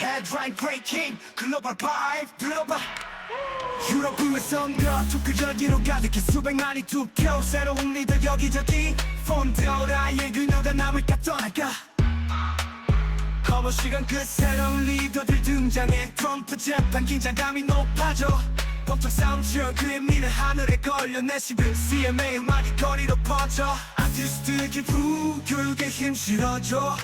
Headline breaking 글로벌 바이브 들어봐 유럽에서 너툭그 열기로 가득해 수백 만이 투표 새로운 리더 여기저기. 폰드라의 그녀가 남을까 떠나가. 허버 시간 그 새로운 리더들 등장해. 트럼프 재판 긴장감이 높아져 법적 사운드 그의 미래 하늘에 걸려 내시는 CMA 음악이 거리로 퍼져. 아티스트 기부 교육에 힘 실어줘.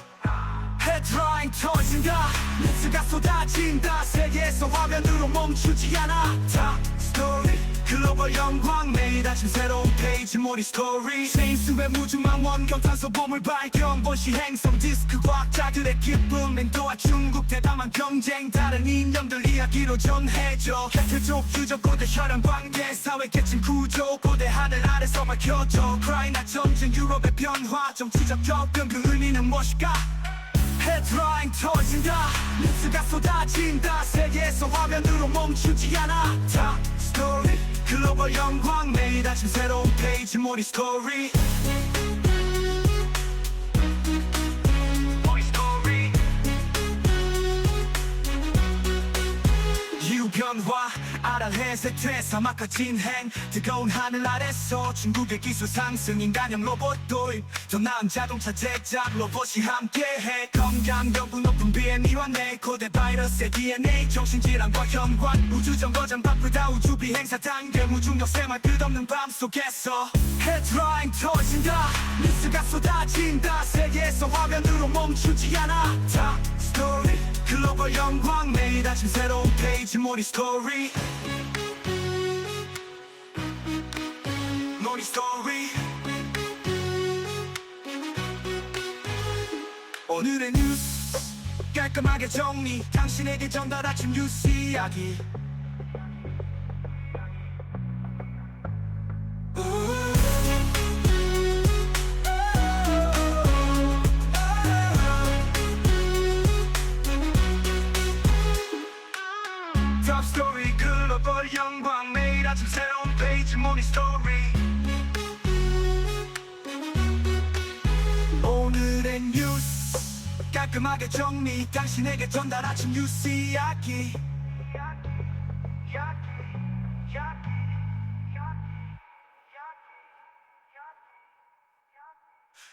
헤드라인 터진다. 뉴스가 쏟아진다. 세계에서 화면으로 멈추지 않아. 다 스토리. 글로벌 영광. 매일 아침 새로운 페이지 모니 스토리. 세인스의 무중한 원경 탄소 보물 발견. 본시 행성 디스크 과학자들의 기쁨. 인도와 중국 대담한 경쟁. 다른 인형들 이야기로 전해줘. 혜태족 유적 고대 혈연 관계 사회 계층 구조 고대 하늘 아래서 밝혀져. 우크라이나 전쟁 유럽의 변화. 정치적 격변 그 의미는 무엇일까? 헤드라인 터진다. 뉴스가 쏟아진다. 세계에서 화면으로 멈추지 않아. 다 스토리 글로벌 영광. 매일 아침 새로운 페이지 모니 스토리 변화 아랄 해색돼 사막과 진행. 뜨거운 하늘 아래서 중국의 기술 상승 인간형 로봇 도입 더 나은 자동차 제작 로봇이 함께해. 건강 연구 높은 BMI와 내 고대 바이러스의 DNA 정신질환과 현관 우주정거장 바쁘다 우주 비행사 단계 무중력 생활 끝없는 밤 속에서 헤드라인 터진다. 뉴스가 쏟아진다. 세계에서 화면으로 멈추지 않아. 다 스토리 글로벌 영광. 매일 아침 새로운 모니 스토리. 모니 스토리. 오늘의 뉴스 깔끔하게 정리. 당신에게 전달 아침 뉴스 이야기 탑 스토리 글로벌 영광 매일 아침 새로운 페이지 모니 스토리. 오늘의 뉴스 깔끔하게 정리. 당신에게 전달 아침 뉴스 이야기.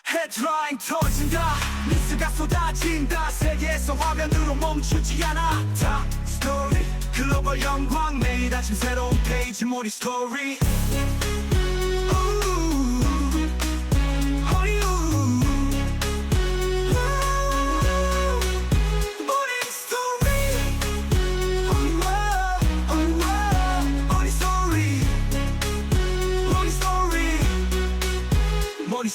헤드라인 터진다. 뉴스가 쏟아진다. 세계에서 화면으로 멈추지 않아. 다 스토리 글로벌 영광 매일 아침 새로운 페이지 모니 스토리. 우, 헐리우드. 우, 모니 스토리. 헐